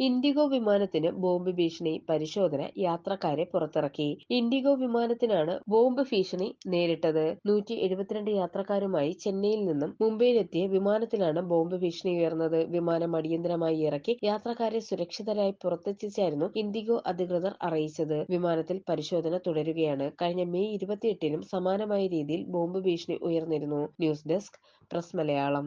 IndiGo വിമാനത്തിന് bomb ഭീഷണി പരിശോധന യാത്രക്കാരെ പുറത്തിറക്കി. ഇൻഡിഗോ വിമാനത്തിനാണ് ബോംബ് ഭീഷണി നേരിട്ടത്. നൂറ്റി എഴുപത്തിരണ്ട് യാത്രക്കാരുമായി ചെന്നൈയിൽ നിന്നും മുംബൈയിലെത്തിയ വിമാനത്തിലാണ് ബോംബ് ഭീഷണി ഉയർന്നത്. വിമാനം അടിയന്തരമായി ഇറക്കി യാത്രക്കാരെ സുരക്ഷിതരായി പുറത്തെത്തിച്ചായിരുന്നു ഇൻഡിഗോ അധികൃതർ അറിയിച്ചത്. വിമാനത്തിൽ പരിശോധന തുടരുകയാണ്. കഴിഞ്ഞ മെയ് ഇരുപത്തിയെട്ടിനും സമാനമായ രീതിയിൽ ബോംബ് ഭീഷണി ഉയർന്നിരുന്നു. News desk press Malayalam.